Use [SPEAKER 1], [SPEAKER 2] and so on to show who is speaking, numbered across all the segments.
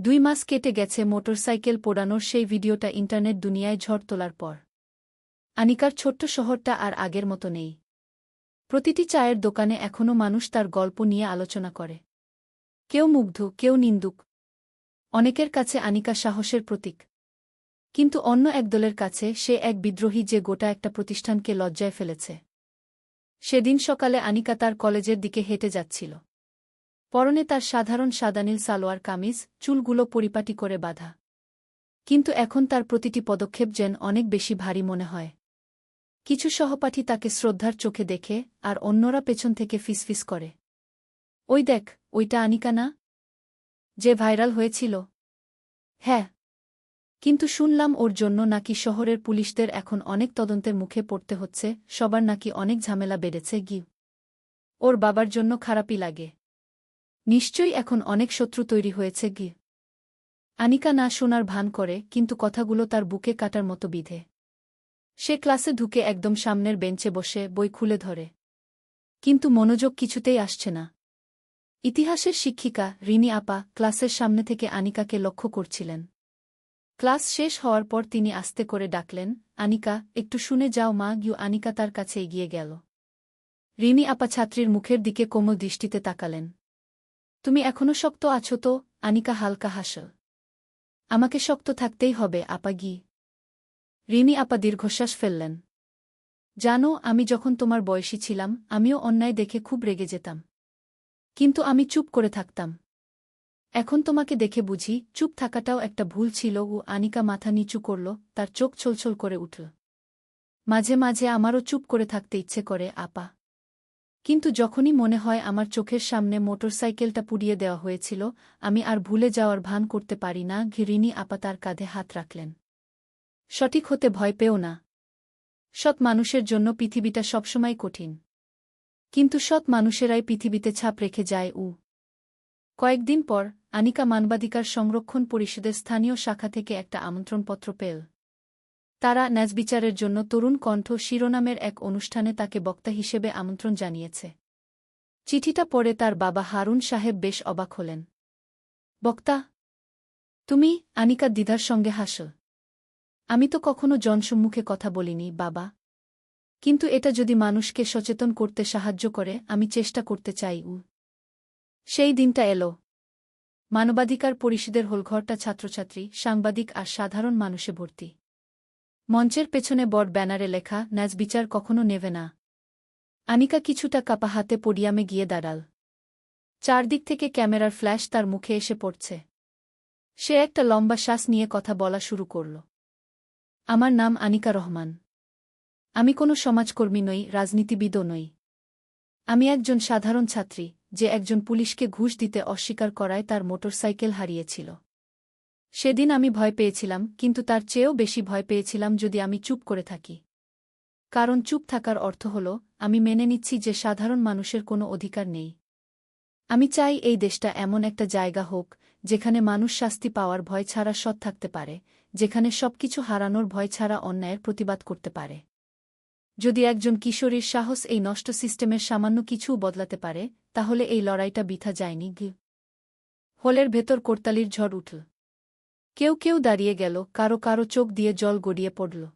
[SPEAKER 1] দুই মাস কেটে গেছে মোটরসাইকেল পোড়ানোর সেই ভিডিওটা ইন্টারনেট দুনিয়ায় ঝড় তোলার পর। আনিকার ছোট্ট শহরটা আর আগের মতো নেই। প্রতিটি চায়ের দোকানে এখনও মানুষ তার গল্প নিয়ে আলোচনা করে। কেউ মুগ্ধ, কেউ নিন্দুক। অনেকের কাছে আনিকা সাহসের প্রতীক। কিন্তু অন্য এক দলের কাছে সে এক বিদ্রোহী যে গোটা একটা প্রতিষ্ঠানকে লজ্জায় ফেলেছে। সেদিন সকালে আনিকা তার কলেজের দিকে হেঁটে যাচ্ছিল। পরনে তার সাধারণ সাদানীল সালোয়ার কামিজ, চুলগুলো পরিপাটি করে বাঁধা। কিন্তু এখন তার প্রতিটি পদক্ষেপ যেন অনেক বেশি ভারী মনে হয়। কিছু সহপাঠী তাকে শ্রদ্ধার চোখে দেখে আর অন্যরা পেছন থেকে ফিসফিস করে। ওই দেখ, ওইটা আনিকা না? যে ভাইরাল হয়েছিল? হ্যাঁ। কিন্তু শুনলাম ওর জন্য নাকি শহরের পুলিশদের এখন অনেক তদন্তের মুখে পড়তে হচ্ছে, সবার নাকি অনেক ঝামেলা বেড়েছে গি ওর বাবার জন্য খারাপই লাগে। নিশ্চয়ই এখন অনেক শত্রু তৈরি হয়েছে গি আনিকা না শোনার ভান করে, কিন্তু কথাগুলো তার বুকে কাটার মতো বিধে। সে ক্লাসে ঢুকে একদম সামনের বেঞ্চে বসে, বই খুলে ধরে। কিন্তু মনোযোগ কিছুতেই আসছে না। ইতিহাসের শিক্ষিকা, রিনি আপা, ক্লাসের সামনে থেকে আনিকাকে লক্ষ্য করছিলেন। ক্লাস শেষ হওয়ার পর তিনি আস্তে করে ডাকলেন, আনিকা, একটু শুনে যাও মা গিউ আনিকা তার কাছে এগিয়ে গেল। রিনি আপা ছাত্রীর মুখের দিকে কোমল দৃষ্টিতে তাকালেন। তুমি এখনও শক্ত আছো তো, আনিকা হালকা হাসল আমাকে শক্ত থাকতেই হবে, আপা গি। রিনি আপা দীর্ঘশ্বাস ফেললেন। জানো, আমি যখন তোমার বয়সী ছিলাম, আমিও অন্যায় দেখে খুব রেগে যেতাম। কিন্তু আমি চুপ করে থাকতাম। এখন তোমাকে দেখে বুঝি, চুপ থাকাটাও একটা ভুল ছিল, ও আনিকা মাথা নিচু করল, তার চোখ ছলছল করে উঠল। মাঝে মাঝে আমারও চুপ করে থাকতে ইচ্ছে করে, আপা। কিন্তু যখনই মনে হয় আমার চোখের সামনে মোটরসাইকেলটা পুড়িয়ে দেওয়া হয়েছিল, আমি আর ভুলে যাওয়ার ভান করতে পারি না ঘিরিনি আপা তার কাঁধে হাত রাখলেন। সঠিক হতে ভয় পেও না। সৎ মানুষের জন্য পৃথিবীটা সবসময় কঠিন। কিন্তু সৎ মানুষেরাই পৃথিবীতে ছাপ রেখে যায়, উ। কয়েকদিন পর, আনিকা মানবাধিকার সংরক্ষণ পরিষদের স্থানীয় শাখা থেকে একটা আমন্ত্রণপত্র পেল। তারা ন্যাজবিচারের জন্য তরুণ কণ্ঠ শিরোনামের এক অনুষ্ঠানে তাকে বক্তা হিসেবে আমন্ত্রণ জানিয়েছে। চিঠিটা পড়ে তার বাবা হারুন সাহেব বেশ অবাক হলেন। বক্তা, তুমি আনিকা দ্বিধার সঙ্গে হাস। আমি তো কখনো জনসম্মুখে কথা বলিনি, বাবা। কিন্তু এটা যদি মানুষকে সচেতন করতে সাহায্য করে, আমি চেষ্টা করতে চাই, উ। সেই দিনটা এলো। মানবাধিকার পরিষদের হোলঘরটা ছাত্রছাত্রী, সাংবাদিক আর সাধারণ মানুষে ভর্তি। মঞ্চের পেছনে বড় ব্যানারে লেখা ন্যাজ বিচার কখনো নেবে না। আনিকা কিছুটা কাপা হাতে পোডিয়ামে গিয়ে দাঁড়াল। চারদিক থেকে ক্যামেরার ফ্ল্যাশ তার মুখে এসে পড়ছে। সে একটা লম্বা শ্বাস নিয়ে কথা বলা শুরু করল। আমার নাম আনিকা রহমান। আমি কোনো সমাজকর্মী নই, রাজনীতিবিদও নই। আমি একজন সাধারণ ছাত্রী, যে একজন পুলিশকে ঘুষ দিতে অস্বীকার করায় তার মোটরসাইকেল হারিয়েছিল। সেদিন আমি ভয় পেয়েছিলাম, কিন্তু তার চেয়েও বেশি ভয় পেয়েছিলাম যদি আমি চুপ করে থাকি। কারণ চুপ থাকার অর্থ হল, আমি মেনে নিচ্ছি যে সাধারণ মানুষের কোনো অধিকার নেই। আমি চাই এই দেশটা এমন একটা জায়গা হোক, যেখানে মানুষ শাস্তি পাওয়ার ভয় ছাড়া সৎ থাকতে পারে, যেখানে সবকিছু হারানোর ভয় ছাড়া অন্যায়ের প্রতিবাদ করতে পারে। যদি একজন কিশোরীর সাহস এই নষ্ট সিস্টেমের সামান্য কিছুও বদলাতে পারে, তাহলে এই লড়াইটা বিথা যায়নি হোলের ভেতর কোরতালির ঝড় উঠল। কেউ কেউ দাঁড়িয়ে গেল, কারও কারও চোখ দিয়ে জল গড়িয়ে পড়ল।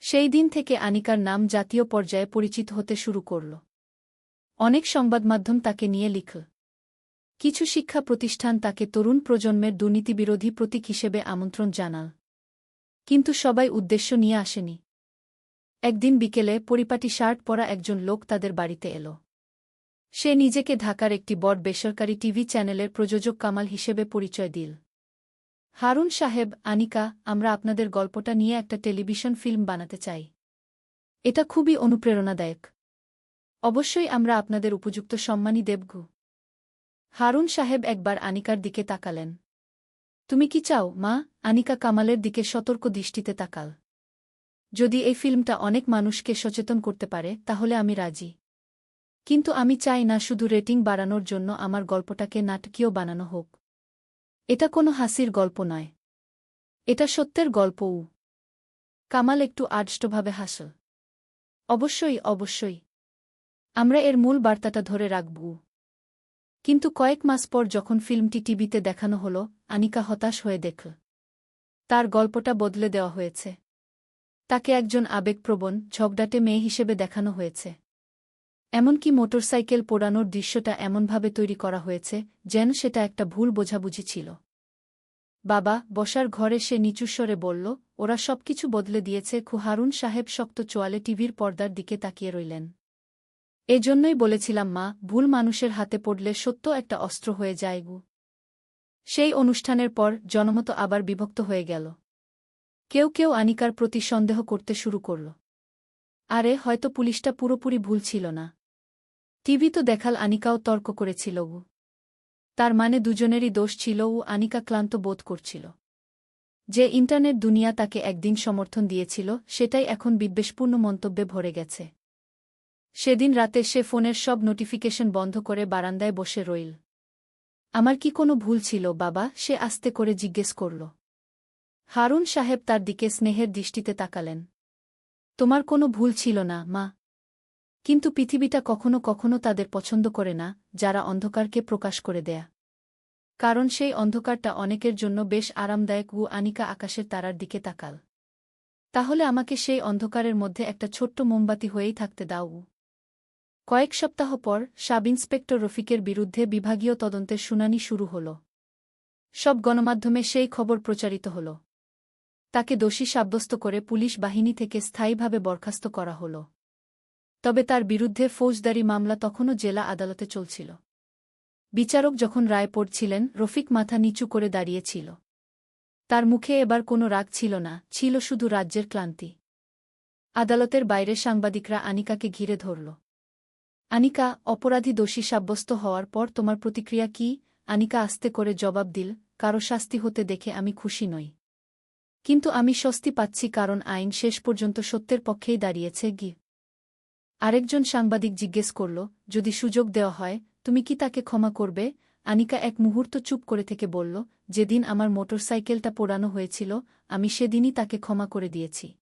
[SPEAKER 1] সেই দিন থেকে আনিকার নাম জাতীয় পর্যায়ে পরিচিত হতে শুরু করল। অনেক সংবাদমাধ্যম তাকে নিয়ে লিখল। কিছু শিক্ষা প্রতিষ্ঠান তাকে তরুণ প্রজন্মের দুর্নীতিবিরোধী প্রতীক হিসেবে আমন্ত্রণ জানাল। কিন্তু সবাই উদ্দেশ্য নিয়ে আসেনি। একদিন বিকেলে পরিপাটি শার্ট পরা একজন লোক তাদের বাড়িতে এল। সে নিজেকে ঢাকার একটি বড় বেসরকারি টিভি চ্যানেলের প্রযোজক কামাল হিসেবে পরিচয় দিল। হারুন সাহেব, আনিকা, আমরা আপনাদের গল্পটা নিয়ে একটা টেলিভিশন ফিল্ম বানাতে চাই। এটা খুবই অনুপ্রেরণাদায়ক। অবশ্যই আমরা আপনাদের উপযুক্ত সম্মানই দেবগু হারুন সাহেব একবার আনিকার দিকে তাকালেন। তুমি কি চাও, মা? আনিকা কামালের দিকে সতর্ক দৃষ্টিতে তাকাল। যদি এই ফিল্মটা অনেক মানুষকে সচেতন করতে পারে, তাহলে আমি রাজি। কিন্তু আমি চাই না শুধু রেটিং বাড়ানোর জন্য আমার গল্পটাকে নাটকীয় বানানো হোক। এটা কোনো হাসির গল্প নয়। এটা সত্যের গল্প গল্পও। কামাল একটু আর্ষ্টভাবে হাসল। অবশ্যই অবশ্যই। আমরা এর মূল বার্তাটা ধরে রাখব। কিন্তু কয়েক মাস পর যখন ফিল্মটি টিভিতে দেখানো হল, আনিকা হতাশ হয়ে দেখল। তার গল্পটা বদলে দেওয়া হয়েছে। তাকে একজন আবেগপ্রবণ, ঝগড়াটে মেয়ে হিসেবে দেখানো হয়েছে। এমনকি মোটরসাইকেল পোড়ানোর দৃশ্যটা এমনভাবে তৈরি করা হয়েছে, যেন সেটা একটা ভুল বোঝাবুঝি ছিল। বাবা বসার ঘরে সে নিচুস্বরে বলল, ওরা সবকিছু বদলে দিয়েছে। খুহারুন সাহেব শক্ত চোয়ালে টিভির পর্দার দিকে তাকিয়ে রইলেন। এজন্যই বলেছিলাম মা, ভুল মানুষের হাতে পড়লে সত্য একটা অস্ত্র হয়ে যায় গু। সেই অনুষ্ঠানের পর জনমত আবার বিভক্ত হয়ে গেল। কেউ কেউ আনিকার প্রতি সন্দেহ করতে শুরু করল। আরে, হয়তো পুলিশটা পুরোপুরি ভুল ছিল না। টিভি তো দেখাল আনিকাও তর্ক করেছিল উ। তার মানে দুজনেরই দোষ ছিল ও আনিকা ক্লান্ত বোধ করছিল। যে ইন্টারনেট দুনিয়া তাকে একদিন সমর্থন দিয়েছিল, সেটাই এখন বিদ্বেষপূর্ণ মন্তব্যে ভরে গেছে। সেদিন রাতে সে ফোনের সব নোটিফিকেশন বন্ধ করে বারান্দায় বসে রইল। আমার কি কোনো ভুল ছিল, বাবা? সে আস্তে করে জিজ্ঞেস করল। হারুন সাহেব তার দিকে স্নেহের দৃষ্টিতে তাকালেন। তোমার কোনো ভুল ছিল না, মা। কিন্তু পৃথিবীটা কখনো কখনো তাদের পছন্দ করে না, যারা অন্ধকারকে প্রকাশ করে দেয়া। কারণ সেই অন্ধকারটা অনেকের জন্য বেশ আরামদায়ক ও আনিকা আকাশের তারার দিকে তাকাল। তাহলে আমাকে সেই অন্ধকারের মধ্যে একটা ছোট্ট মোমবাতি হয়েই থাকতে দাও। কয়েক সপ্তাহ পর, সাব ইন্সপেক্টর রফিকের বিরুদ্ধে বিভাগীয় তদন্তের শুনানি শুরু হল। সব গণমাধ্যমে সেই খবর প্রচারিত হল। তাকে দোষী সাব্যস্ত করে পুলিশ বাহিনী থেকে স্থায়ীভাবে বরখাস্ত করা হল। তবে তার বিরুদ্ধে ফৌজদারি মামলা তখনও জেলা আদালতে চলছিল। বিচারক যখন রায় পড়ছিলেন, রফিক মাথা নিচু করে দাঁড়িয়েছিল। তার মুখে এবার কোনো রাগ ছিল না, ছিল শুধু রাজ্যের ক্লান্তি। আদালতের বাইরে সাংবাদিকরা আনিকাকে ঘিরে ধরল। আনিকা, অপরাধী দোষী সাব্যস্ত হওয়ার পর তোমার প্রতিক্রিয়া কি? আনিকা আস্তে করে জবাব দিল, কারও শাস্তি হতে দেখে আমি খুশি নই। কিন্তু আমি স্বস্তি পাচ্ছি কারণ আইন শেষ পর্যন্ত সত্যের পক্ষেই দাঁড়িয়েছে গি আরেকজন সাংবাদিক জিজ্ঞেস করল, যদি সুযোগ দেওয়া হয়, তুমি কি তাকে ক্ষমা করবে? আনিকা এক মুহূর্ত চুপ করে থেকে বলল, যেদিন আমার মোটরসাইকেলটা পোড়ানো হয়েছিল, আমি সেদিনই তাকে ক্ষমা করে দিয়েছি।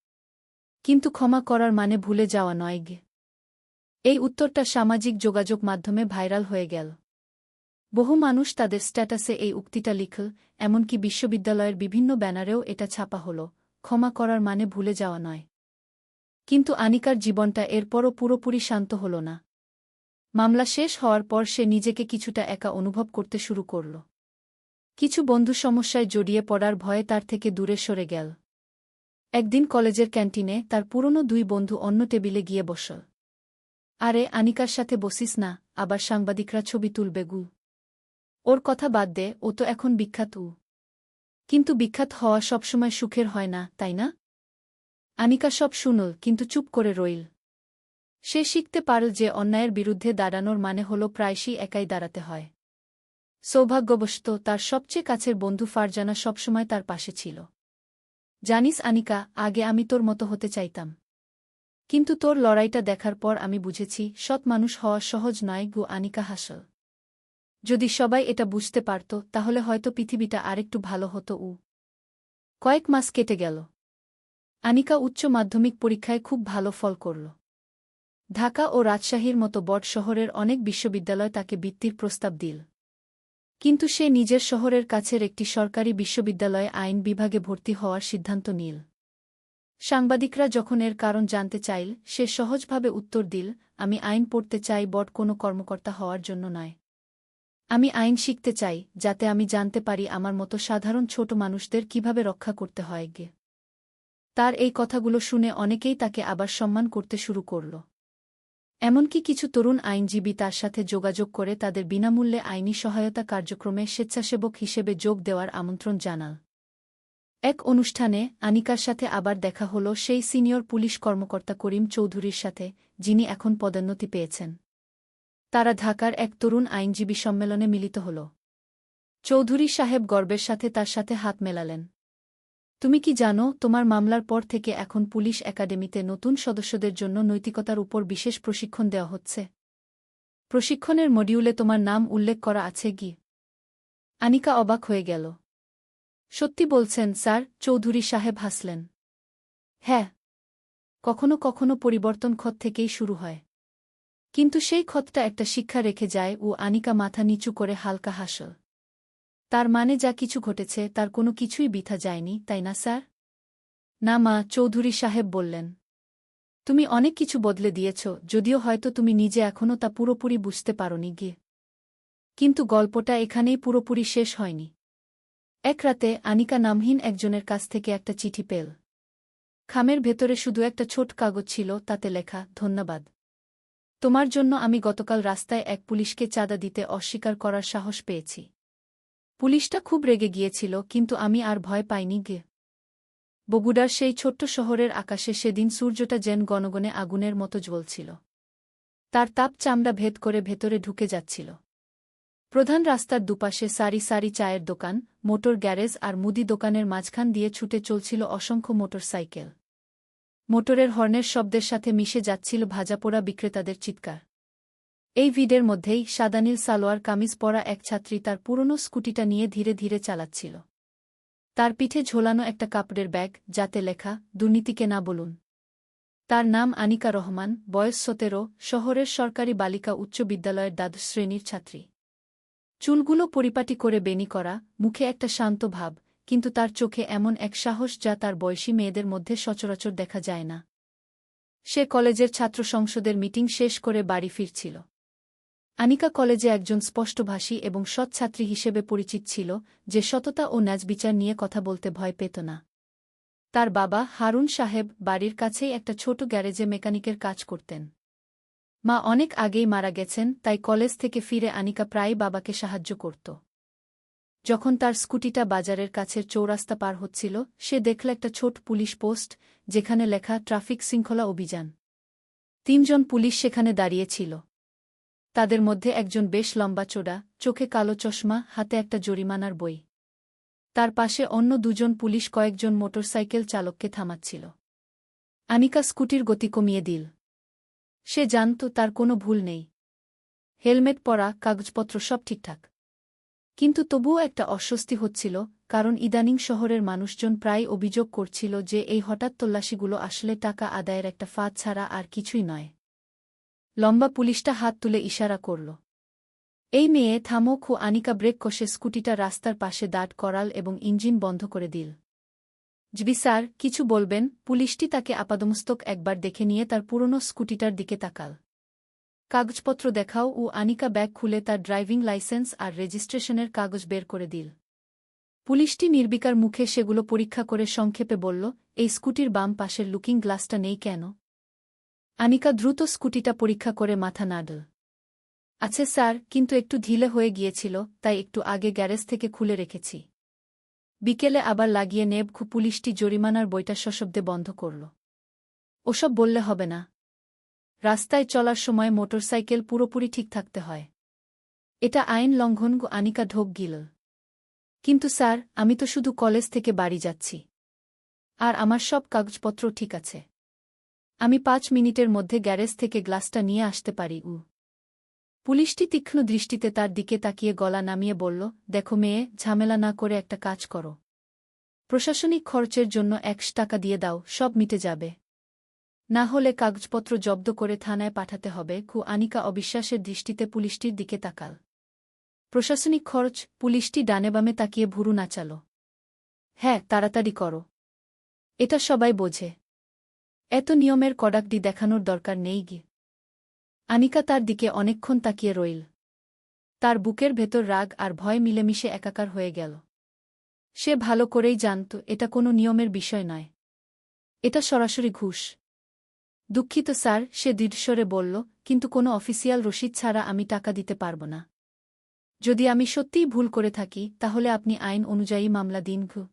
[SPEAKER 1] কিন্তু ক্ষমা করার মানে ভুলে যাওয়া নয় গে। এই উত্তরটা সামাজিক যোগাযোগ মাধ্যমে ভাইরাল হয়ে গেল। বহু মানুষ তাদের স্ট্যাটাসে এই উক্তিটা লিখল, এমনকি বিশ্ববিদ্যালয়ের বিভিন্ন ব্যানারেও এটা ছাপা হল। ক্ষমা করার মানে ভুলে যাওয়া নয়। কিন্তু আনিকার জীবনটা এরপরও পুরোপুরি শান্ত হল না। মামলা শেষ হওয়ার পর সে নিজেকে কিছুটা একা অনুভব করতে শুরু করল। কিছু বন্ধু সমস্যায় জড়িয়ে পড়ার ভয়ে তার থেকে দূরে সরে গেল। একদিন কলেজের ক্যান্টিনে তার পুরনো দুই বন্ধু অন্য টেবিলে গিয়ে বসল। আরে, আনিকার সাথে বসিস না, আবার সাংবাদিকরা ছবি তুলবে গু। ওর কথা বাদ দে, ও তো এখন বিখ্যাত উ। কিন্তু বিখ্যাত হওয়া সবসময় সুখের হয় না, তাই না? আনিকা সব শুনল, কিন্তু চুপ করে রইল। সে শিখতে পারল যে অন্যায়ের বিরুদ্ধে দাঁড়ানোর মানে হল প্রায়শই একাই দাঁড়াতে হয়। সৌভাগ্যবশত তার সবচেয়ে কাছের বন্ধু ফারজানা সবসময় তার পাশে ছিল। জানিস আনিকা, আগে আমি তোর মতো হতে চাইতাম। কিন্তু তোর লড়াইটা দেখার পর আমি বুঝেছি, সৎ মানুষ হওয়া সহজ নয় গু আনিকা হাসল। যদি সবাই এটা বুঝতে পারত, তাহলে হয়তো পৃথিবীটা আরেকটু ভালো হতো উ। কয়েক মাস কেটে গেল। আনিকা উচ্চ মাধ্যমিক পরীক্ষায় খুব ভালো ফল করল। ঢাকা ও রাজশাহীর মতো বট শহরের অনেক বিশ্ববিদ্যালয় তাকে বৃত্তির প্রস্তাব দিল। কিন্তু সে নিজের শহরের কাছের একটি সরকারি বিশ্ববিদ্যালয়ে আইন বিভাগে ভর্তি হওয়ার সিদ্ধান্ত নিল। সাংবাদিকরা যখন এর কারণ জানতে চাইল, সে সহজভাবে উত্তর দিল, আমি আইন পড়তে চাই, বট কোনো কর্মকর্তা হওয়ার জন্য নয়। আমি আইন শিখতে চাই, যাতে আমি জানতে পারি আমার মতো সাধারণ ছোট মানুষদের কীভাবে রক্ষা করতে হয় গে। তার এই কথাগুলো শুনে অনেকেই তাকে আবার সম্মান করতে শুরু করল। এমনকি কিছু তরুণ আইনজীবী তার সাথে যোগাযোগ করে তাদের বিনামূল্যে আইনি সহায়তা কার্যক্রমে স্বেচ্ছাসেবক হিসেবে যোগ দেওয়ার আমন্ত্রণ জানাল এক অনুষ্ঠানে আনিকার সাথে আবার দেখা হল সেই সিনিয়র পুলিশ কর্মকর্তা করিম চৌধুরীর সাথে, যিনি এখন পদোন্নতি পেয়েছেন। তারা ঢাকার এক তরুণ আইনজীবী সম্মেলনে মিলিত হল। চৌধুরী সাহেব গর্বের সাথে তার সাথে হাত মেলালেন। তুমি কি জানো, তোমার মামলার পর থেকে এখন পুলিশ একাডেমিতে নতুন সদস্যদের জন্য নৈতিকতার উপর বিশেষ প্রশিক্ষণ দেওয়া হচ্ছে। প্রশিক্ষণের মডিউলে তোমার নাম উল্লেখ করা আছে কি? আনিকা অবাক হয়ে গেল। সত্যি বলছেন, স্যার, চৌধুরী সাহেব হাসলেন। হ্যাঁ। কখনো কখনো পরিবর্তন ক্ষত থেকেই শুরু হয়। কিন্তু সেই ক্ষতটা একটা শিক্ষা রেখে যায় ও আনিকা মাথা নিচু করে হালকা হাসল। তার মানে যা কিছু ঘটেছে তার কোনো কিছুই বিথা যায়নি, তাই না, স্যার? না, মা, চৌধুরী সাহেব বললেন। তুমি অনেক কিছু বদলে দিয়েছ, যদিও হয়তো তুমি নিজে এখনও তা পুরোপুরি বুঝতে পারোনি গিয়ে কিন্তু গল্পটা এখানেই পুরোপুরি শেষ হয়নি। এক রাতে আনিকা নামহীন একজনের কাছ থেকে একটা চিঠি পেল। খামের ভেতরে শুধু একটা ছোট কাগজ ছিল, তাতে লেখা, ধন্যবাদ। তোমার জন্য আমি গতকাল রাস্তায় এক পুলিশকে চাঁদা দিতে অস্বীকার করার সাহস পেয়েছি। পুলিশটা খুব রেগে গিয়েছিল, কিন্তু আমি আর ভয় পাইনি গে। বগুড়ার সেই ছোট্ট শহরের আকাশে সেদিন সূর্যটা যেন গণগণে আগুনের মতো জ্বলছিল। তার তাপ চামড়া ভেদ করে ভেতরে ঢুকে যাচ্ছিল। প্রধান রাস্তার দুপাশে সারি সারি চায়ের দোকান, মোটর গ্যারেজ আর মুদি দোকানের মাঝখান দিয়ে ছুটে চলছিল অসংখ্য মোটর সাইকেল। মোটরের হর্নের শব্দের সাথে মিশে যাচ্ছিল ভাজাপোড়া বিক্রেতাদের চিৎকার। এই ভিডের মধ্যেই সাদানীল সালোয়ার কামিজ পরা এক ছাত্রী তার পুরনো স্কুটিটা নিয়ে ধীরে ধীরে চালাচ্ছিল। তার পিঠে ঝোলানো একটা কাপড়ের ব্যাগ, যাতে লেখা, দুর্নীতিকে না বলুন। তার নাম আনিকা রহমান, বয়স সতেরো, শহরের সরকারি বালিকা উচ্চ বিদ্যালয়ের দ্বাদশ শ্রেণির ছাত্রী। চুলগুলো পরিপাটি করে বেনি করা, মুখে একটা শান্ত ভাব, কিন্তু তার চোখে এমন এক সাহস যা তার বয়সী মেয়েদের মধ্যে সচরাচর দেখা যায় না। সে কলেজের ছাত্র সংসদের মিটিং শেষ করে বাড়ি ফিরছিল। আনিকা কলেজে একজন স্পষ্টভাষী এবং সৎ ছাত্রী হিসেবে পরিচিত ছিল, যে সততা ও ন্যাজবিচার নিয়ে কথা বলতে ভয় পেত না। তার বাবা হারুন সাহেব বাড়ির কাছেই একটা ছোট গ্যারেজে মেকানিকের কাজ করতেন। মা অনেক আগেই মারা গেছেন, তাই কলেজ থেকে ফিরে আনিকা প্রায় বাবাকে সাহায্য করত। যখন তার স্কুটিটা বাজারের কাছের চৌরাস্তা পার হচ্ছিল, সে দেখল একটা ছোট পুলিশ পোস্ট, যেখানে লেখা, ট্রাফিক শৃঙ্খলা অভিযান। তিনজন পুলিশ সেখানে দাঁড়িয়েছিল তাদের মধ্যে একজন বেশ লম্বা চোড়া চোখে কালো চশমা, হাতে একটা জরিমানার বই। তার পাশে অন্য দুজন পুলিশ কয়েকজন মোটরসাইকেল চালককে থামাচ্ছিল। আনিকা স্কুটির গতি কমিয়ে দিল। সে জানত তার কোনো ভুল নেই। হেলমেট, পরা, কাগজপত্র সব ঠিকঠাক। কিন্তু তবুও একটা অস্বস্তি হচ্ছিল, কারণ ইদানিং শহরের মানুষজন প্রায় অভিযোগ করছিল যে এই হঠাৎ তল্লাশিগুলো আসলে টাকা আদায়ের একটা ফাঁদ ছাড়া আর কিছুই নয়। লম্বা পুলিশটা হাত তুলে ইশারা করল। এই মেয়ে থামোক ও আনিকা ব্রেক কষে স্কুটিটা রাস্তার পাশে দাঁড় করাল এবং ইঞ্জিন বন্ধ করে দিল। জবি স্যার, কিছু বলবেন? পুলিশটি তাকে আপাদমস্তক একবার দেখে নিয়ে তার পুরনো স্কুটিটার দিকে তাকাল। কাগজপত্র দেখাও ও আনিকা ব্যাগ খুলে তার ড্রাইভিং লাইসেন্স আর রেজিস্ট্রেশনের কাগজ বের করে দিল। পুলিশটি নির্বিকার মুখে সেগুলো পরীক্ষা করে সংক্ষেপে বলল, এই স্কুটির বাম পাশের লুকিং গ্লাসটা নেই কেন? আনিকা দ্রুত স্কুটিটা পরীক্ষা করে মাথা নাড়ল। আছে স্যার, কিন্তু একটু ঢিলে হয়ে গিয়েছিল, তাই একটু আগে গ্যারেজ থেকে খুলে রেখেছি। বিকেলে আবার লাগিয়ে নেব খু পুলিশটি জরিমানার বইটা সশব্দে বন্ধ করল। ওসব বললে হবে না। রাস্তায় চলার সময় মোটরসাইকেল পুরোপুরি ঠিক থাকতে হয়। এটা আইন লঙ্ঘন আনিকা ঢোক গিল। কিন্তু স্যার, আমি তো শুধু কলেজ থেকে বাড়ি যাচ্ছি। আর আমার সব কাগজপত্র ঠিক আছে। আমি পাঁচ মিনিটের মধ্যে গ্যারেজ থেকে গ্লাসটা নিয়ে আসতে পারি, উ। পুলিশটি তীক্ষ্ণ দৃষ্টিতে তার দিকে তাকিয়ে গলা নামিয়ে বলল, দেখো মেয়ে, ঝামেলা না করে একটা কাজ করো। প্রশাসনিক খরচের জন্য একশ টাকা দিয়ে দাও, সব মিটে যাবে। না হলে কাগজপত্র জব্দ করে থানায় পাঠাতে হবে। খু আনিকা অবিশ্বাসের দৃষ্টিতে পুলিশটির দিকে তাকাল। প্রশাসনিক খরচ, পুলিশটি ডানে বামে তাকিয়ে ভুরু নাচাল। হ্যাঁ তাড়াতাড়ি করো। এটা সবাই বোঝে। এত নিয়মের কডাকডি দেখানোর দরকার নেই গি। আনিকা তার দিকে অনেকক্ষণ তাকিয়ে রইল। তার বুকের ভেতর রাগ আর ভয় মিলেমিশে একাকার হয়ে গেল। সে ভালো করেই জানত, এটা কোনো নিয়মের বিষয় নয়। এটা সরাসরি ঘুষ। দুঃখিত স্যার, সে দৃঢ়স্বরে বলল, কিন্তু কোনো অফিসিয়াল রসিদ ছাড়া আমি টাকা দিতে পারব না। যদি আমি সত্যিই ভুল করে থাকি, তাহলে আপনি আইন অনুযায়ী মামলা দিন ঘু।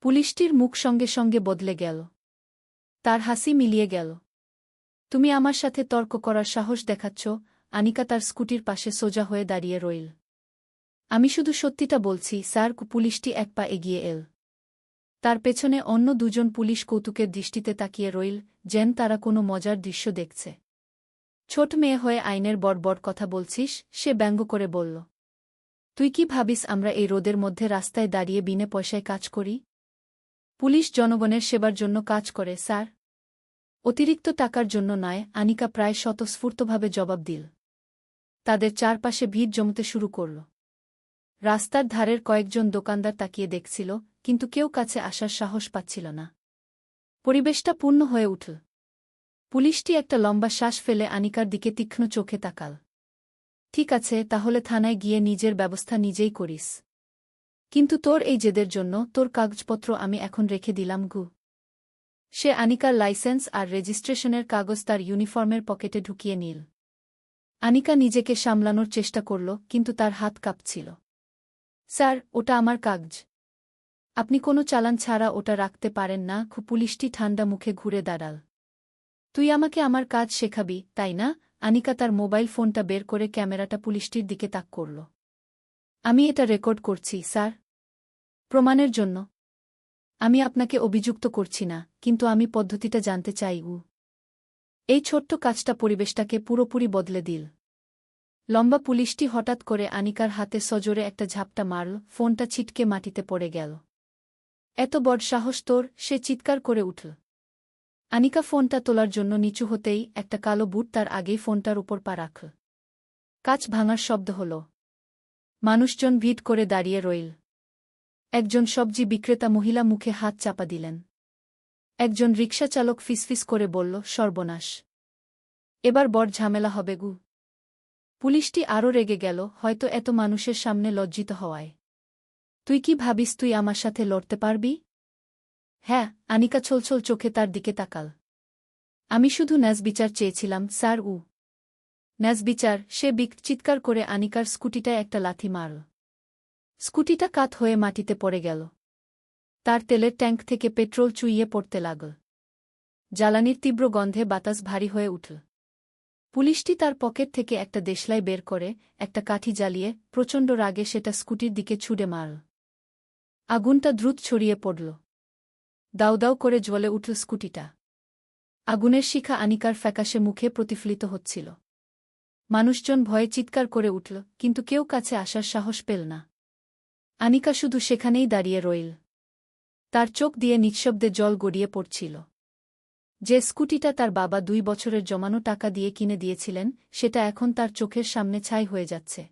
[SPEAKER 1] পুলিশটির মুখ সঙ্গে সঙ্গে বদলে গেল। তার হাসি মিলিয়ে গেল। তুমি আমার সাথে তর্ক করার সাহস দেখাচ্ছ, আনিকা তার স্কুটির পাশে সোজা হয়ে দাঁড়িয়ে রইল। আমি শুধু সত্যিটা বলছি, স্যার, পুলিশটি এক পা এগিয়ে এল। তার পেছনে অন্য দুজন পুলিশ কৌতুকের দৃষ্টিতে তাকিয়ে রইল, যেন তারা কোনো মজার দৃশ্য দেখছে। ছোট মেয়ে হয়ে আইনের বড় কথা বলছিস, সে ব্যঙ্গ করে বলল, তুই কি ভাবিস আমরা এই রোদের মধ্যে রাস্তায় দাঁড়িয়ে বিনে পয়সায় কাজ করি? পুলিশ জনগণের সেবার জন্য কাজ করে, স্যার। অতিরিক্ত টাকার জন্য নয়, আনিকা প্রায় স্বতঃস্ফূর্তভাবে জবাব দিল। তাদের চারপাশে ভিড় জমতে শুরু করল। রাস্তার ধারের কয়েকজন দোকানদার তাকিয়ে দেখছিল, কিন্তু কেউ কাছে আসার সাহস পাচ্ছিল না। পরিবেশটা পূর্ণ হয়ে উঠল। পুলিশটি একটা লম্বা শ্বাস ফেলে আনিকার দিকে তীক্ষ্ণ চোখে তাকাল। ঠিক আছে, তাহলে থানায় গিয়ে নিজের ব্যবস্থা নিজেই করিস। কিন্তু তোর এই জেদের জন্য তোর কাগজপত্র আমি এখন রেখে দিলাম, গু। সে আনিকার লাইসেন্স আর রেজিস্ট্রেশনের কাগজ তার ইউনিফর্মের পকেটে ঢুকিয়ে নিল। আনিকা নিজেকে সামলানোর চেষ্টা করল, কিন্তু তার হাত কাঁপছিল। স্যার, ওটা আমার কাগজ। আপনি কোনো চালান ছাড়া ওটা রাখতে পারেন না পুলিশটি ঠান্ডা মুখে ঘুরে দাঁড়াল। তুই আমাকে আমার কাজ শেখাবি, তাই না? আনিকা তার মোবাইল ফোনটা বের করে ক্যামেরাটা পুলিশটির দিকে তাক করল। আমি এটা রেকর্ড করছি, স্যার। প্রমাণের জন্য। আমি আপনাকে অভিযুক্ত করছি না, কিন্তু আমি পদ্ধতিটা জানতে চাই, উ। এই ছোট্ট কাজটা পরিবেশটাকে পুরোপুরি বদলে দিল। লম্বা পুলিশটি হঠাৎ করে আনিকার হাতে সজোরে একটা ঝাপটা মারল, ফোনটা ছিটকে মাটিতে পড়ে গেল। এত বড় সাহস তোর, সে চিৎকার করে উঠল। আনিকা ফোনটা তোলার জন্য নিচু হতেই একটা কালো বুট তার আগেই ফোনটার উপর পা রাখল। কাচ ভাঙার শব্দ হল। মানুষজন ভিড় করে দাঁড়িয়ে রইল। একজন সবজি বিক্রেতা মহিলা মুখে হাত চাপা দিলেন। একজন রিকশা চালক ফিসফিস করে বলল, সর্বনাশ। এবার বড় ঝামেলা হবে গু। পুলিশটি আরও রেগে গেল, হয়তো এত মানুষের সামনে লজ্জিত হওয়ায়। তুই কি ভাবিস তুই আমার সাথে লড়তে পারবি? হ্যাঁ আনিকা ছলছল চোখে তার দিকে তাকাল। আমি শুধু ন্যাস বিচার চেয়েছিলাম, স্যার, উ। ন্যাস বিচার, সে বিক, চিৎকার করে আনিকার স্কুটিটায় একটা লাথি মারল। স্কুটিটা কাত হয়ে মাটিতে পড়ে গেল। তার তেলের ট্যাঙ্ক থেকে পেট্রোল চুইয়ে পড়তে লাগল। জ্বালানির তীব্র গন্ধে বাতাস ভারী হয়ে উঠল। পুলিশটি তার পকেট থেকে একটা দেশলাই বের করে, একটা কাঠি জ্বালিয়ে, প্রচণ্ড রাগে সেটা স্কুটির দিকে ছুড়ে মারল। আগুনটা দ্রুত ছড়িয়ে পড়ল। দাউ দাউ করে জ্বলে উঠল স্কুটিটা। আগুনের শিখা আনিকার ফ্যাকাশে মুখে প্রতিফলিত হচ্ছিল। মানুষজন ভয়ে চিৎকার করে উঠল, কিন্তু কেউ কাছে আসার সাহস পেল না। আনিকা শুধু সেখানেই দাঁড়িয়ে রইল। তার চোখ দিয়ে নিঃশব্দে জল গড়িয়ে পড়ছিল। যে স্কুটিটা তার বাবা দুই বছরের জমানো টাকা দিয়ে কিনে দিয়েছিলেন, সেটা এখন তার চোখের সামনে ছাই হয়ে যাচ্ছে।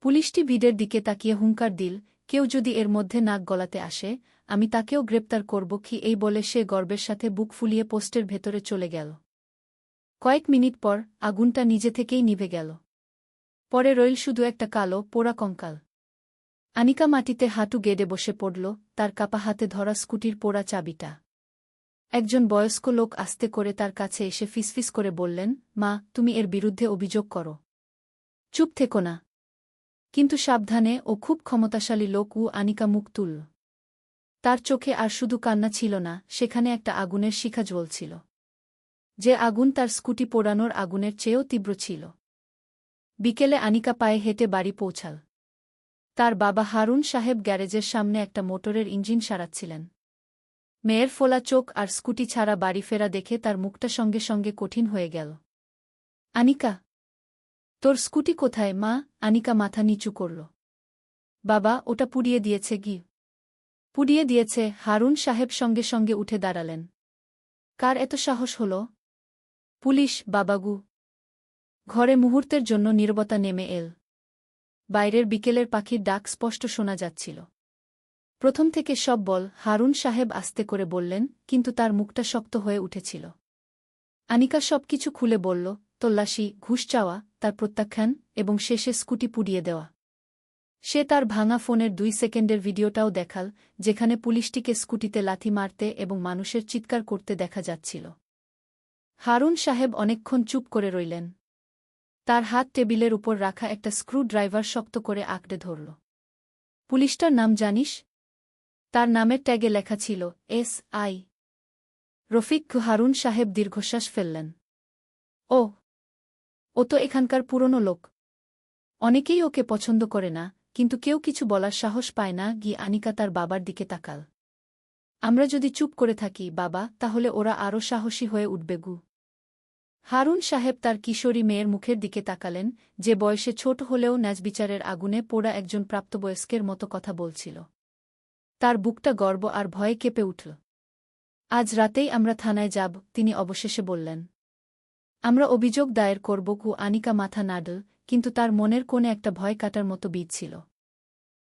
[SPEAKER 1] পুলিশটি ভিডের দিকে তাকিয়ে হুঙ্কার দিল, কেউ যদি এর মধ্যে নাক গলাতে আসে, আমি তাকেও গ্রেপ্তার করব কি এই বলে সে গর্বের সাথে বুক ফুলিয়ে পোস্টের ভেতরে চলে গেল। কয়েক মিনিট পর আগুনটা নিজে থেকেই নিভে গেল। পরে রইল শুধু একটা কালো পোড়া কঙ্কাল। আনিকা মাটিতে হাঁটু গেডে বসে পড়ল, তার কাপা হাতে ধরা স্কুটির পোড়া চাবিটা। একজন বয়স্ক লোক আস্তে করে তার কাছে এসে ফিসফিস করে বললেন, মা, তুমি এর বিরুদ্ধে অভিযোগ করো। চুপ থেকো না। কিন্তু সাবধানে ও খুব ক্ষমতাশালী লোক উ আনিকা মুখ তুলল তার চোখে আর শুধু কান্না ছিল না, সেখানে একটা আগুনের শিখা জ্বলছিল। যে আগুন তার স্কুটি পোড়ানোর আগুনের চেয়েও তীব্র ছিল। বিকেলে আনিকা পায়ে হেঁটে বাড়ি পৌঁছাল। তার বাবা হারুন সাহেব গ্যারেজের সামনে একটা মোটরের ইঞ্জিন সারাচ্ছিলেন। মেয়ের ফোলা চোখ আর স্কুটি ছাড়া বাড়ি ফেরা দেখে তার মুখটা সঙ্গে সঙ্গে কঠিন হয়ে গেল। আনিকা, তোর স্কুটি কোথায় মা? আনিকা মাথা নিচু করল। বাবা, ওটা পুড়িয়ে দিয়েছে গি পুড়িয়ে দিয়েছে, হারুন সাহেব সঙ্গে সঙ্গে উঠে দাঁড়ালেন। কার এত সাহস হল? পুলিশ, বাবাগু। ঘরে মুহূর্তের জন্য নীরবতা নেমে এল। বাইরের বিকেলের পাখির ডাক স্পষ্ট শোনা যাচ্ছিল। প্রথম থেকে সব বল হারুন সাহেব আস্তে করে বললেন, কিন্তু তার মুখটা শক্ত হয়ে উঠেছিল। আনিকা সব কিছু খুলে বলল, তল্লাশি, ঘুষ চাওয়া, তার প্রত্যাখ্যান এবং শেষে স্কুটি পুড়িয়ে দেওয়া। সে তার ভাঙা ফোনের দুই সেকেন্ডের ভিডিওটাও দেখাল, যেখানে পুলিশটিকে স্কুটিতে লাথি মারতে এবং মানুষের চিৎকার করতে দেখা যাচ্ছিল। হারুন সাহেব অনেকক্ষণ চুপ করে রইলেন। তার হাত টেবিলের উপর রাখা একটা স্ক্রু ড্রাইভার শক্ত করে আঁকড়ে ধরল। পুলিশটার নাম জানিস? তার নামের ট্যাগে লেখা ছিল, এস আই। রফিক হারুন সাহেব দীর্ঘশ্বাস ফেললেন। ও ও তো এখানকার পুরনো লোক। অনেকেই ওকে পছন্দ করে না, কিন্তু কেউ কিছু বলার সাহস পায় না গিয়ে আনিকা তার বাবার দিকে তাকাল। আমরা যদি চুপ করে থাকি, বাবা, তাহলে ওরা আরও সাহসী হয়ে উঠবে, গু। হারুন সাহেব তার কিশোরী মেয়ের মুখের দিকে তাকালেন, যে বয়সে ছোট হলেও ন্যাজবিচারের আগুনে পোড়া একজন প্রাপ্তবয়স্কের মতো কথা বলছিল। তার বুকটা গর্ব আর ভয়ে কেঁপে উঠল। আজ রাতেই আমরা থানায় যাব, তিনি অবশেষে বললেন। আমরা অভিযোগ দায়ের করব কু আনিকা মাথা নাডল, কিন্তু তার মনের কোণে একটা ভয় কাটার মতো বীজ ছিল।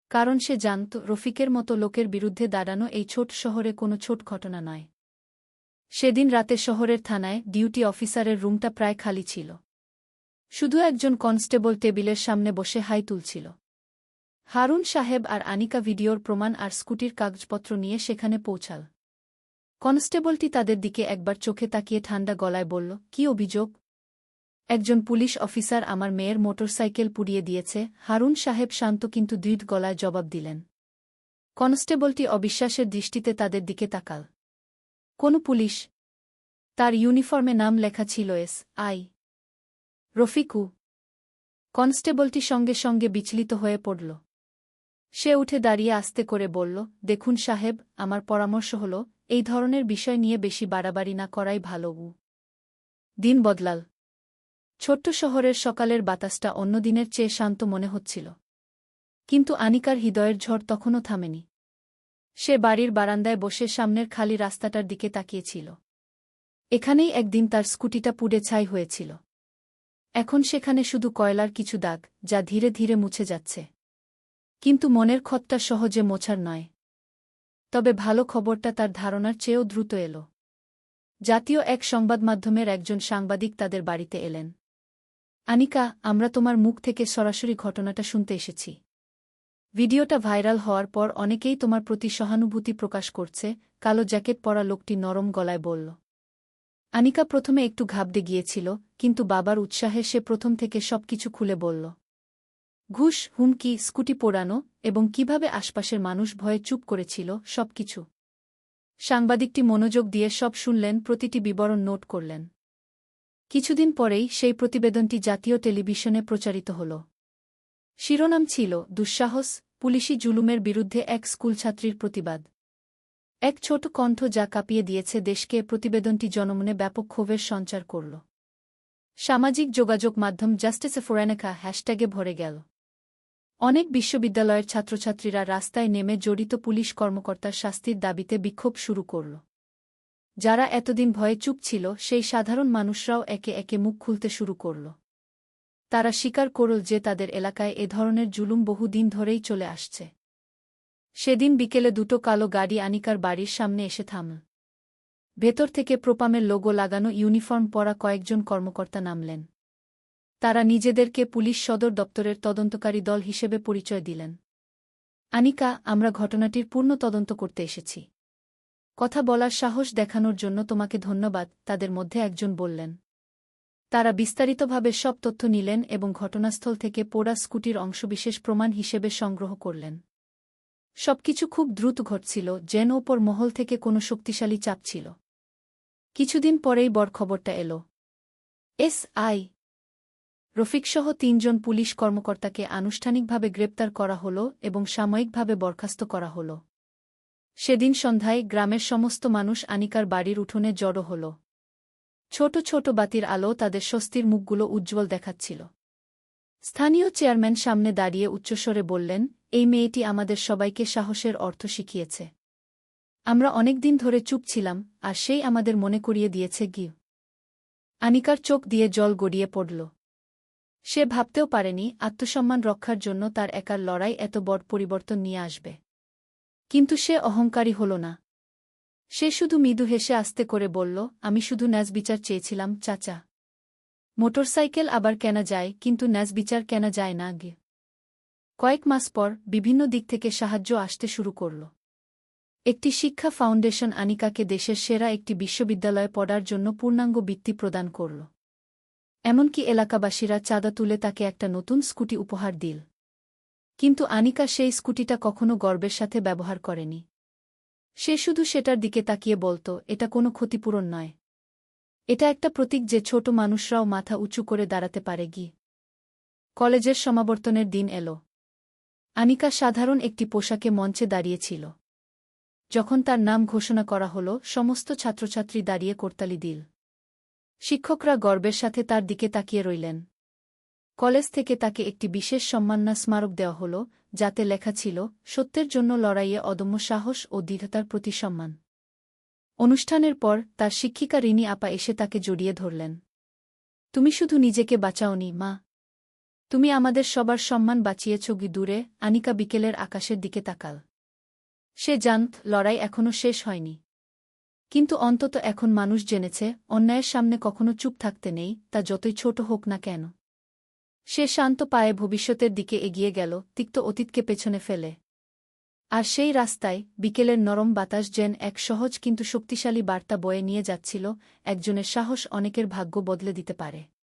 [SPEAKER 1] কারণ সে জানত, রফিকের মতো লোকের বিরুদ্ধে দাঁড়ানো এই ছোট শহরে কোনো ছোট ঘটনা নয়। সেদিন রাতে শহরের থানায় ডিউটি অফিসারের রুমটা প্রায় খালি ছিল। শুধু একজন কনস্টেবল টেবিলের সামনে বসে হাই তুলছিল। হারুন সাহেব আর আনিকা ভিডিওর প্রমাণ আর স্কুটির কাগজপত্র নিয়ে সেখানে পৌঁছাল। কনস্টেবলটি তাদের দিকে একবার চোখে তাকিয়ে ঠান্ডা গলায় বলল, কি অভিযোগ? একজন পুলিশ অফিসার আমার মেয়ের মোটরসাইকেল পুড়িয়ে দিয়েছে, হারুন সাহেব শান্ত কিন্তু দৃঢ় গলায় জবাব দিলেন। কনস্টেবলটি অবিশ্বাসের দৃষ্টিতে তাদের দিকে তাকাল। কোন পুলিশ। তার ইউনিফর্মে নাম লেখা ছিল এস আই। রফিকু। কনস্টেবলটি সঙ্গে সঙ্গে বিচলিত হয়ে পড়ল। সে উঠে দাঁড়িয়ে আস্তে করে বলল, দেখুন সাহেব, আমার পরামর্শ হল, এই ধরনের বিষয় নিয়ে বেশি বাড়াবাড়ি না করাই ভালো উ। দিন বদলাল। ছোট্ট শহরের সকালের বাতাসটা অন্য দিনের চেয়ে শান্ত মনে হচ্ছিল। কিন্তু আনিকার হৃদয়ের ঝড় তখনও থামেনি। সে বাড়ির বারান্দায় বসে সামনের খালি রাস্তাটার দিকে তাকিয়েছিল। এখানেই একদিন তার স্কুটিটা পুড়ে ছাই হয়েছিল। এখন সেখানে শুধু কয়লার কিছু দাগ, যা ধীরে ধীরে মুছে যাচ্ছে। কিন্তু মনের ক্ষতটা সহজে মোছার নয়। তবে ভালো খবরটা তার ধারণার চেয়েও দ্রুত এল। জাতীয় এক সংবাদ মাধ্যমের একজন সাংবাদিক তাদের বাড়িতে এলেন। আনিকা, আমরা তোমার মুখ থেকে সরাসরি ঘটনাটা শুনতে এসেছি। ভিডিওটা ভাইরাল হওয়ার পর অনেকেই তোমার প্রতি সহানুভূতি প্রকাশ করছে, কালো জ্যাকেট পরা লোকটি নরম গলায় বলল। আনিকা প্রথমে একটু ঘাবড়ে গিয়েছিল, কিন্তু বাবার উৎসাহে সে প্রথম থেকে সবকিছু খুলে বলল। ঘুষ, হুমকি, স্কুটি পোড়ানো এবং কীভাবে আশপাশের মানুষ ভয়ে চুপ করেছিল, সবকিছু। সাংবাদিকটি মনোযোগ দিয়ে সব শুনলেন, প্রতিটি বিবরণ নোট করলেন। কিছুদিন পরেই সেই প্রতিবেদনটি জাতীয় টেলিভিশনে প্রচারিত হল। শিরোনাম ছিল, দুঃসাহস পুলিশি জুলুমের বিরুদ্ধে এক স্কুলছাত্রীর প্রতিবাদ। এক ছোট কণ্ঠ যা কাঁপিয়ে দিয়েছে দেশকে প্রতিবেদনটি জনমনে ব্যাপক ক্ষোভের সঞ্চার করল। সামাজিক যোগাযোগ মাধ্যম জাস্টিসে ফোরানেকা হ্যাশট্যাগে ভরে গেল। অনেক বিশ্ববিদ্যালয়ের ছাত্রছাত্রীরা রাস্তায় নেমে জড়িত পুলিশ কর্মকর্তার শাস্তির দাবিতে বিক্ষোভ শুরু করল। যারা এতদিন ভয়ে চুপ ছিল, সেই সাধারণ মানুষরাও একে একে মুখ খুলতে শুরু করল। তারা স্বীকার করল যে তাদের এলাকায় এ ধরনের জুলুম বহুদিন ধরেই চলে আসছে। সেদিন বিকেলে দুটো কালো গাড়ি আনিকার বাড়ির সামনে এসে থামল। ভেতর থেকে প্রোপামের লোগো লাগানো ইউনিফর্ম পরা কয়েকজন কর্মকর্তা নামলেন। তারা নিজেদেরকে পুলিশ সদর দপ্তরের তদন্তকারী দল হিসেবে পরিচয় দিলেন। আনিকা, আমরা ঘটনাটির পূর্ণ তদন্ত করতে এসেছি। কথা বলার সাহস দেখানোর জন্য তোমাকে ধন্যবাদ, তাদের মধ্যে একজন বললেন। তারা বিস্তারিতভাবে সব তথ্য নিলেন এবং ঘটনাস্থল থেকে পোড়া স্কুটির অংশবিশেষ প্রমাণ হিসেবে সংগ্রহ করলেন। সবকিছু খুব দ্রুত ঘটছিল, যেন ওপর মহল থেকে কোনো শক্তিশালী চাপ ছিল। কিছুদিন পরেই বড় খবরটা এল। S I. রফিকসহ তিনজন পুলিশ কর্মকর্তাকে আনুষ্ঠানিকভাবে গ্রেপ্তার করা হল এবং সাময়িকভাবে বরখাস্ত করা হল। সেদিন সন্ধ্যায় গ্রামের সমস্ত মানুষ আনিকার বাড়ির উঠোনে জড়ো হল। ছোট ছোট বাতির আলো তাদের স্বস্তির মুখগুলো উজ্জ্বল দেখাচ্ছিল। স্থানীয় চেয়ারম্যান সামনে দাঁড়িয়ে উচ্চস্বরে বললেন, এই মেয়েটি আমাদের সবাইকে সাহসের অর্থ শিখিয়েছে। আমরা অনেক দিন ধরে চুপ ছিলাম, আর সেই আমাদের মনে করিয়ে দিয়েছে গিয়ে আনিকার চোখ দিয়ে জল গড়িয়ে পড়ল। সে ভাবতেও পারেনি, আত্মসম্মান রক্ষার জন্য তার একার লড়াই এত বড় পরিবর্তন নিয়ে আসবে। কিন্তু সে অহংকারী হল না। সে শুধু মৃদু হেসে আস্তে করে বলল, আমি শুধু ন্যাজ বিচার চেয়েছিলাম, চাচা। মোটরসাইকেল আবার কেনা যায়, কিন্তু ন্যাজ বিচার কেনা যায় না গে কয়েক মাস পর বিভিন্ন দিক থেকে সাহায্য আসতে শুরু করল। একটি শিক্ষা ফাউন্ডেশন আনিকাকে দেশের সেরা একটি বিশ্ববিদ্যালয়ে পড়ার জন্য পূর্ণাঙ্গ বৃত্তি প্রদান করল। এমনকি এলাকাবাসীরা চাঁদা তুলে তাকে একটা নতুন স্কুটি উপহার দিল। কিন্তু আনিকা সেই স্কুটিটা কখনো গর্বের সাথে ব্যবহার করেনি। সে শুধু সেটার দিকে তাকিয়ে বলত, এটা কোনো ক্ষতিপূরণ নয়। এটা একটা প্রতীক যে ছোট মানুষরাও মাথা উঁচু করে দাঁড়াতে পারে গি। কলেজের সমাবর্তনের দিন এলো। আনিকা সাধারণ একটি পোশাকে মঞ্চে দাঁড়িয়েছিল যখন তার নাম ঘোষণা করা হল, সমস্ত ছাত্রছাত্রী দাঁড়িয়ে করতালি দিল। শিক্ষকরা গর্বের সাথে তার দিকে তাকিয়ে রইলেন। কলেজ থেকে তাকে একটি বিশেষ সম্মাননা স্মারক দেওয়া হল, যাতে লেখা ছিল, সত্যের জন্য লড়াইয়ে অদম্য সাহস ও দৃঢ়তার প্রতি সম্মান। অনুষ্ঠানের পর, তার শিক্ষিকা রিনি আপা এসে তাকে জড়িয়ে ধরলেন। তুমি শুধু নিজেকে বাঁচাওনি, মা। তুমি আমাদের সবার সম্মান বাঁচিয়েছ গি দূরে, আনিকা বিকেলের আকাশের দিকে তাকাল। সে জানত, লড়াই এখনও শেষ হয়নি। কিন্তু অন্তত এখন মানুষ জেনেছে, অন্যায়ের সামনে কখনো চুপ থাকতে নেই, তা যতই ছোট হোক না কেন। সে শান্ত পায়ে ভবিষ্যতের দিকে এগিয়ে গেল, তিক্ত অতীতকে পেছনে ফেলে। আর সেই রাস্তায় বিকেলের নরম বাতাস যেন এক সহজ কিন্তু শক্তিশালী বার্তা বয়ে নিয়ে যাচ্ছিল, একজনের সাহস অনেকের ভাগ্য বদলে দিতে পারে।